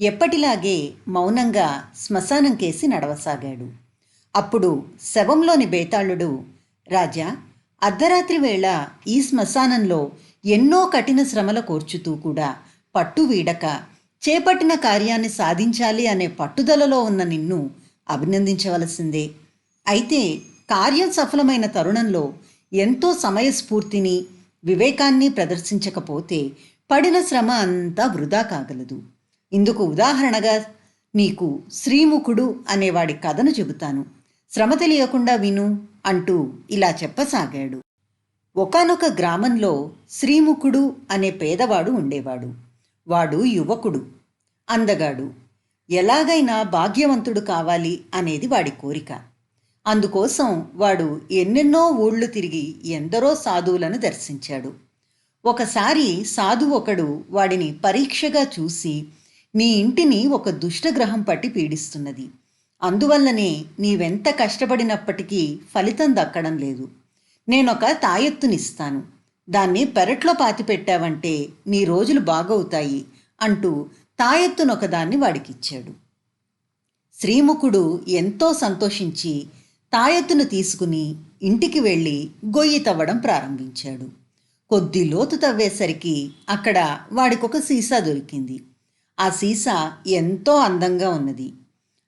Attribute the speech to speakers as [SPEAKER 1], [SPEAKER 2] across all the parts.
[SPEAKER 1] ఎప్పటిలాగే మౌనంగా శ్మశానం కేసి నడవసాగాడు. అప్పుడు శవంలోని బేతాళుడు రాజా అర్ధరాత్రి వేళ ఈ శ్మశానంలో ఎన్నో కఠిన శ్రమల కోర్చుతూ కూడా పట్టు వీడక చేపట్టిన కార్యాన్ని సాధించాలి అనే పట్టుదలలో ఉన్న నిన్ను అభినందించవలసిందే. అయితే కార్యం సఫలమైన తరుణంలో ఎంతో సమయస్ఫూర్తిని వివేకాన్ని ప్రదర్శించకపోతే పడిన శ్రమ అంతా వృధా కాగలదు. ఇందుకు ఉదాహరణగా నీకు శ్రీముఖుడు అనేవాడి కథను చెబుతాను. శ్రమ తెలియకుండా విను అంటూ ఇలా చెప్పసాగాడు. ఒకానొక గ్రామంలో శ్రీముఖుడు అనే పేదవాడు ఉండేవాడు. వాడు యువకుడు. అందగాడు. ఎలాగైనా భాగ్యవంతుడు కావాలి అనేది వాడి కోరిక. అందుకోసం వాడు ఎన్నెన్నో ఊళ్ళు తిరిగి ఎందరో సాధువులను దర్శించాడు. ఒకసారి సాధువు ఒకడు వాడిని పరీక్షగా చూసి నీ ఇంటిని ఒక దుష్టగ్రహం పట్టి పీడిస్తున్నది. అందువల్లనే నీవెంత కష్టపడినప్పటికీ ఫలితం దక్కడం లేదు. నేనొక తాయెత్తునిస్తాను. దాన్ని పెరట్లో పాతిపెట్టావంటే నీ రోజులు బాగవుతాయి అంటూ తాయెత్తునొకదాన్ని వాడికిచ్చాడు. శ్రీముఖుడు ఎంతో సంతోషించి తాయెత్తును తీసుకుని ఇంటికి వెళ్ళి గొయ్యి తవ్వడం ప్రారంభించాడు. కొద్ది లోతు తవ్వేసరికి అక్కడ వాడికొక సీసా దొరికింది. ఆ సీసా ఎంతో అందంగా ఉన్నది.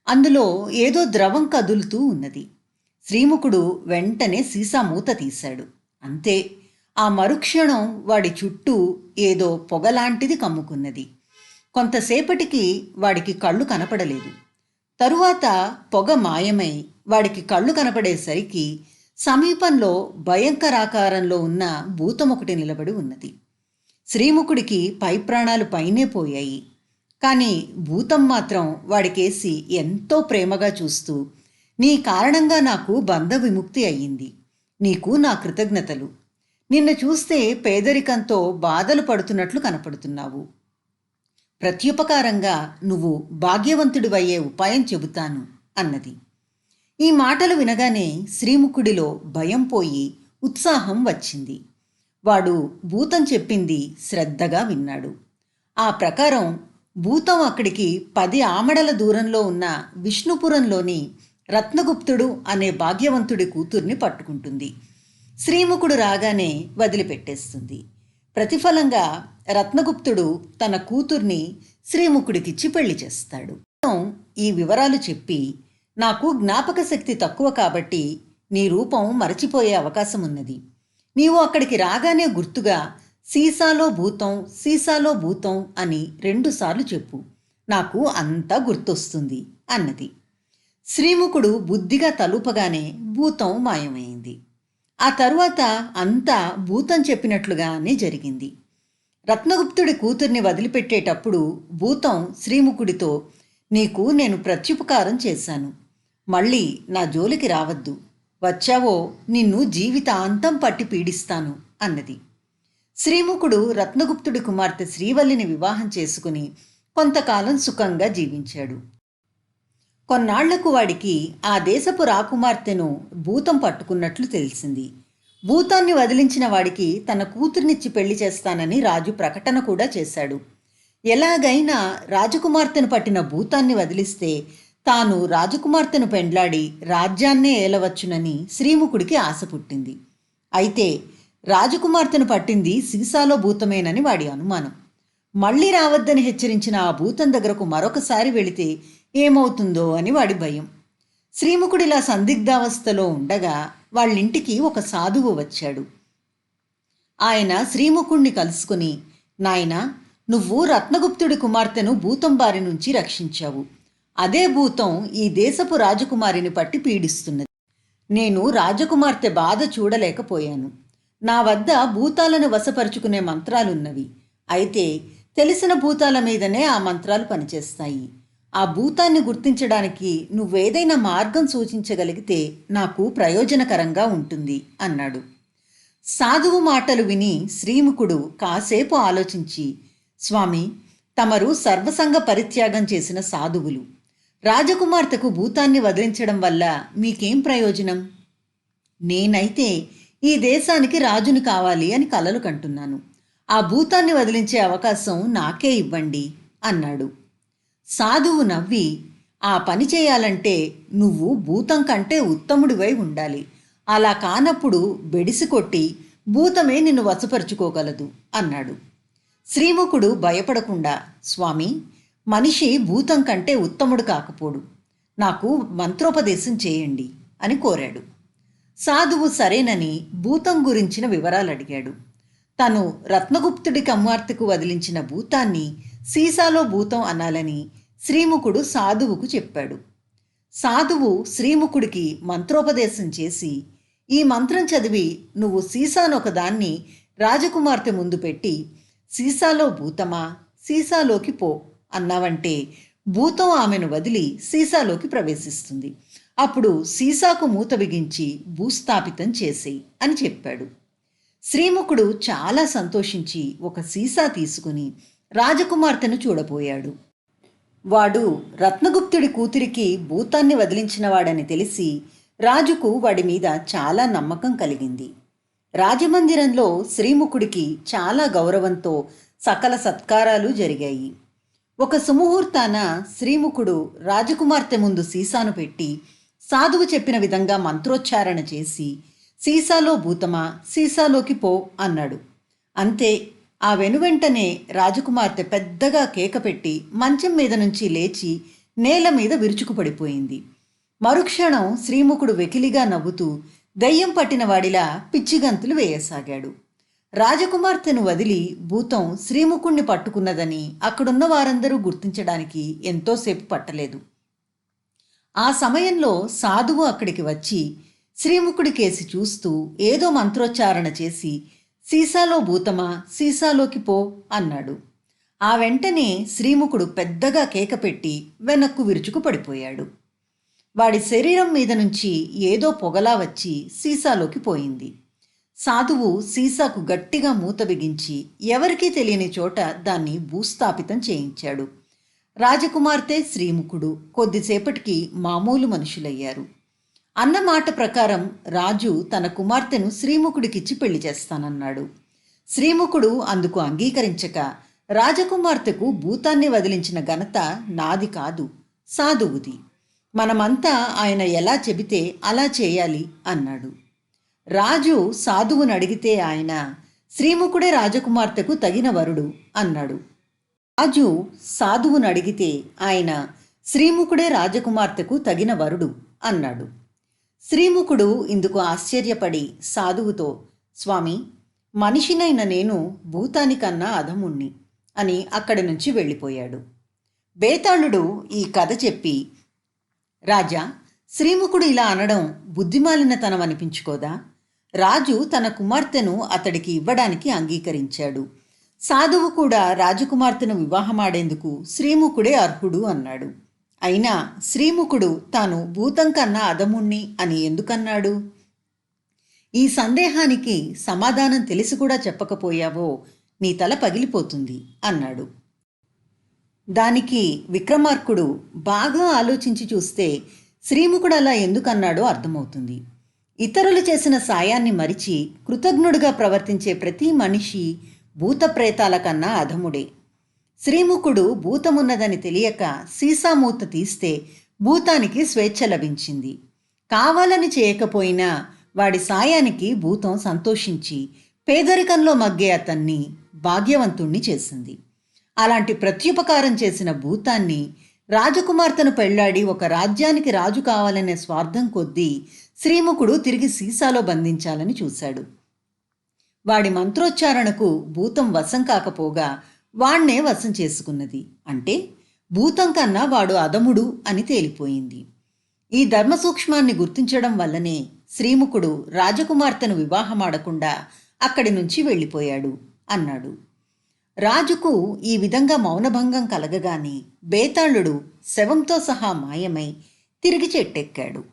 [SPEAKER 1] అందులో ఏదో ద్రవం కదులుతూ ఉన్నది. శ్రీముఖుడు వెంటనే సీసా మూత తీశాడు. అంతే ఆ మరుక్షణం వాడి చుట్టూ ఏదో పొగలాంటిది కమ్ముకున్నది. కొంతసేపటికి వాడికి కళ్ళు కనపడలేదు. తరువాత పొగ మాయమై వాడికి కళ్ళు కనపడేసరికి సమీపంలో భయంకరాకారంలో ఉన్న భూతం ఒకటి నిలబడి ఉన్నది. శ్రీముఖుడికి పై ప్రాణాలు పైనే పోయాయి. కానీ భూతం మాత్రం వాడికేసి ఎంతో ప్రేమగా చూస్తూ నీ కారణంగా నాకు బంధ విముక్తి అయ్యింది. నీకు నా కృతజ్ఞతలు. నిన్ను చూస్తే పేదరికంతో బాధలు పడుతున్నట్లు కనపడుతున్నావు. ప్రత్యుపకారంగా నువ్వు భాగ్యవంతుడివయ్యే ఉపాయం చెబుతాను అన్నది. ఈ మాటలు వినగానే శ్రీముఖుడిలో భయం పోయి ఉత్సాహం వచ్చింది. వాడు భూతం చెప్పింది శ్రద్ధగా విన్నాడు. ఆ ప్రకారం భూతం అక్కడికి పది ఆమడల దూరంలో ఉన్న విష్ణుపురంలోని రత్నగుప్తుడు అనే భాగ్యవంతుడి కూతుర్ని పట్టుకుంటుంది. శ్రీముఖుడు రాగానే వదిలిపెట్టేస్తుంది. ప్రతిఫలంగా రత్నగుప్తుడు తన కూతుర్ని శ్రీముఖుడికిచ్చి పెళ్ళి చేస్తాడు. ఈ వివరాలు చెప్పి నాకు జ్ఞాపక శక్తి తక్కువ కాబట్టి నీ రూపం మరచిపోయే అవకాశం ఉన్నది నీవు అక్కడికి రాగానే గుర్తుగా సీసాలో భూతం సీసాలో భూతం అని రెండుసార్లు చెప్పు. నాకు అంతా గుర్తొస్తుంది అన్నది. శ్రీముఖుడు బుద్ధిగా తలుపగానే భూతం మాయమైంది. ఆ తరువాత అంతా భూతం చెప్పినట్లుగానే జరిగింది. రత్నగుప్తుడి కూతుర్ని వదిలిపెట్టేటప్పుడు భూతం శ్రీముఖుడితో నీకు నేను ప్రత్యుపకారం చేశాను. మళ్ళీ నా జోలికి రావద్దు. వచ్చావో నిన్ను జీవితాంతం పట్టి పీడిస్తాను అన్నది. శ్రీముఖుడు రత్నగుప్తుడి కుమార్తె శ్రీవల్లిని వివాహం చేసుకుని కొంతకాలం సుఖంగా జీవించాడు. కొన్నాళ్ళకు వాడికి ఆ దేశపు రాకుమార్తెను భూతం పట్టుకున్నట్లు తెలిసింది. భూతాన్ని వదిలించిన వాడికి తన కూతుర్నిచ్చి పెళ్ళి చేస్తానని రాజు ప్రకటన కూడా చేశాడు. ఎలాగైనా రాజకుమార్తెను పట్టిన భూతాన్ని వదిలిస్తే తాను రాజకుమార్తెను పెండ్లాడి రాజ్యాన్నే ఏలవచ్చునని శ్రీముఖుడికి ఆశ పుట్టింది. అయితే రాజకుమార్తెను పట్టింది సీసాలో భూతమేనని వాడి అనుమానం. మళ్ళీ రావద్దని హెచ్చరించిన ఆ భూతం దగ్గరకు మరొకసారి వెళితే ఏమవుతుందో అని వాడి భయం. శ్రీముఖుడిలా సందిగ్ధావస్థలో ఉండగా వాళ్ళింటికి ఒక సాధువు వచ్చాడు. ఆయన శ్రీముఖుణ్ణి కలుసుకుని నాయన నువ్వు రత్నగుప్తుడి కుమార్తెను భూతం బారి నుంచి రక్షించావు. అదే భూతం ఈ దేశపు రాజకుమారిని పట్టి పీడిస్తున్నది. నేను రాజకుమార్తె బాధ చూడలేకపోయాను. నా వద్ద భూతాలను వశపరుచుకునే మంత్రాలున్నవి. అయితే తెలిసిన భూతాల మీదనే ఆ మంత్రాలు పనిచేస్తాయి. ఆ భూతాన్ని గుర్తించడానికి నువ్వేదైనా మార్గం సూచించగలిగితే నాకు ప్రయోజనకరంగా ఉంటుంది అన్నాడు. సాధువు మాటలు విని శ్రీముఖుడు కాసేపు ఆలోచించి స్వామి తమరు సర్వసంగ పరిత్యాగం చేసిన సాధువులు. రాజకుమార్తెకు భూతాన్ని వదిలించడం వల్ల మీకేం ప్రయోజనం? నేనైతే ఈ దేశానికి రాజుని కావాలి అని కలలు కంటున్నాను. ఆ భూతాన్ని వదిలించే అవకాశం నాకే ఇవ్వండి అన్నాడు. సాధువు నవ్వి ఆ పని చేయాలంటే నువ్వు భూతం కంటే ఉత్తముడివై ఉండాలి. అలా కానప్పుడు బెడిసి కొట్టి భూతమే నిన్ను వశపరుచుకోగలదు అన్నాడు. శ్రీముఖుడు భయపడకుండా స్వామి మనిషి భూతం కంటే ఉత్తముడు కాకపోడు. నాకు మంత్రోపదేశం చేయండి అని కోరాడు. సాధువు సరేనని భూతం గురించిన వివరాలు అడిగాడు తను రత్నగుప్తుడి కమ్మార్తెకు వదిలించిన భూతాన్ని సీసాలో భూతం అనాలని శ్రీముఖుడు సాధువుకు చెప్పాడు. సాధువు శ్రీముఖుడికి మంత్రోపదేశం చేసి ఈ మంత్రం చదివి నువ్వు సీసానొకదాన్ని రాజకుమార్తె ముందు పెట్టి సీసాలో భూతమా సీసాలోకి పో అన్నావంటే భూతం ఆమెను వదిలి సీసాలోకి ప్రవేశిస్తుంది. అప్పుడు సీసాకు మూత బిగించి భూస్థాపితం చేసేయి అని చెప్పాడు. శ్రీముఖుడు చాలా సంతోషించి ఒక సీసా తీసుకుని రాజకుమార్తెను చూడబోయాడు. వాడు రత్నగుప్తుడి కూతురికి భూతాన్ని వదిలించినవాడని తెలిసి రాజుకు వాడి మీద చాలా నమ్మకం కలిగింది. రాజమందిరంలో శ్రీముఖుడికి చాలా గౌరవంతో సకల సత్కారాలు జరిగాయి. ఒక సుముహూర్తాన శ్రీముఖుడు రాజకుమార్తె ముందు సీసాను పెట్టి సాధువు చెప్పిన విధంగా మంత్రోచ్చారణ చేసి సీసాలో భూతమా సీసాలోకి పో అన్నాడు. అంతే ఆ వెనువెంటనే రాజకుమార్తె పెద్దగా కేక పెట్టి మంచం మీద నుంచి లేచి నేల మీద విరుచుకుపడిపోయింది మరుక్షణం శ్రీముఖుడు వెకిలిగా నవ్వుతూ దయ్యం పట్టిన వాడిలా పిచ్చిగంతులు వేయసాగాడు. రాజకుమార్తెను వదిలి భూతం శ్రీముఖుణ్ణి పట్టుకున్నదని అక్కడున్న వారందరూ గుర్తించడానికి ఎంతోసేపు పట్టలేదు. ఆ సమయంలో సాధువు అక్కడికి వచ్చి శ్రీముఖుడి కేసి చూస్తూ ఏదో మంత్రోచ్చారణ చేసి సీసాలో భూతమా? సీసాలోకి పో అన్నాడు. ఆ వెంటనే శ్రీముఖుడు పెద్దగా కేక పెట్టి వెనక్కు విరుచుకు పడిపోయాడు. వాడి శరీరం మీద నుంచి ఏదో పొగలా వచ్చి సీసాలోకి పోయింది. సాధువు సీసాకు గట్టిగా మూత బిగించి ఎవరికీ తెలియని చోట దాన్ని భూస్థాపితం చేయించాడు. రాజకుమార్తె శ్రీముఖుడు కొద్దిసేపటికి మామూలు మనుషులయ్యారు. అన్న మాట ప్రకారం రాజు తన కుమార్తెను శ్రీముఖుడికిచ్చి పెళ్ళి చేస్తానన్నాడు. శ్రీముఖుడు అందుకు అంగీకరించక రాజకుమార్తెకు భూతాన్ని వదిలించిన ఘనత నాది కాదు సాధువుది. మనమంతా ఆయన ఎలా చెబితే అలా చేయాలి అన్నాడు. రాజు సాధువును అడిగితే ఆయన శ్రీముఖుడే రాజకుమార్తెకు తగిన వరుడు అన్నాడు. రాజు సాధువును అడిగితే ఆయన శ్రీముఖుడే రాజకుమార్తెకు తగిన వరుడు అన్నాడు. శ్రీముఖుడు ఇందుకు ఆశ్చర్యపడి సాధువుతో స్వామి మనిషినైన నేను భూతానికన్నా అధముణ్ణి అని అక్కడి నుంచి వెళ్ళిపోయాడు. బేతాళుడు ఈ కథ చెప్పి రాజా శ్రీముఖుడు ఇలా అనడం బుద్ధిమాలినతనం అనిపించుకోదా రాజు తన కుమార్తెను అతడికి ఇవ్వడానికి అంగీకరించాడు. సాధువు కూడా రాజకుమార్తెను వివాహమాడేందుకు శ్రీముఖుడే అర్హుడు అన్నాడు. అయినా శ్రీముఖుడు తాను భూతం కన్నా అదముణ్ణి అని ఎందుకన్నాడు? ఈ సందేహానికి సమాధానం తెలిసి కూడా చెప్పకపోయావో నీ తల పగిలిపోతుంది అన్నాడు. దానికి విక్రమార్కుడు బాగా ఆలోచించి చూస్తే శ్రీముఖుడు అలా ఎందుకన్నాడో అర్థమవుతుంది. ఇతరులు చేసిన సాయాన్ని మరిచి కృతజ్ఞుడిగా ప్రవర్తించే ప్రతి మనిషి భూతప్రేతాల కన్నా అధముడే. శ్రీముఖుడు భూతమున్నదని తెలియక సీసామూత తీస్తే భూతానికి స్వేచ్ఛ లభించింది. కావాలని చేయకపోయినా వాడి సాయానికి భూతం సంతోషించి పేదరికంలో మగ్గే అతన్ని భాగ్యవంతుణ్ణి చేసింది. అలాంటి ప్రత్యుపకారం చేసిన భూతాన్ని రాజకుమార్తెను పెళ్ళాడి ఒక రాజ్యానికి రాజు కావాలనే స్వార్థం కొద్దీ శ్రీముఖుడు తిరిగి సీసాలో బంధించాలని చూశాడు. వాడి మంత్రోచ్చారణకు భూతం వశం కాకపోగా వాణ్ణే వశం చేసుకున్నది. అంటే భూతం కన్నా వాడు అదముడు అని తేలిపోయింది. ఈ ధర్మ సూక్ష్మాన్ని గుర్తించడం వల్లనే శ్రీముఖుడు రాజకుమార్తెను వివాహమాడకుండా అక్కడి నుంచి వెళ్ళిపోయాడు అన్నాడు. రాజుకు ఈ విధంగా మౌనభంగం కలగగానే బేతాళుడు శవంతో సహా మాయమై తిరిగి చెట్టెక్కాడు.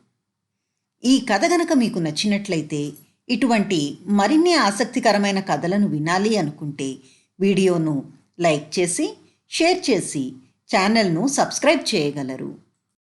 [SPEAKER 1] ఈ కథ గనక మీకు నచ్చినట్లయితే ఇటువంటి మరిన్ని ఆసక్తికరమైన కథలను వినాలి అనుకుంటే వీడియోను లైక్ చేసి షేర్ చేసి ఛానల్ను సబ్స్క్రైబ్ చేయగలరు.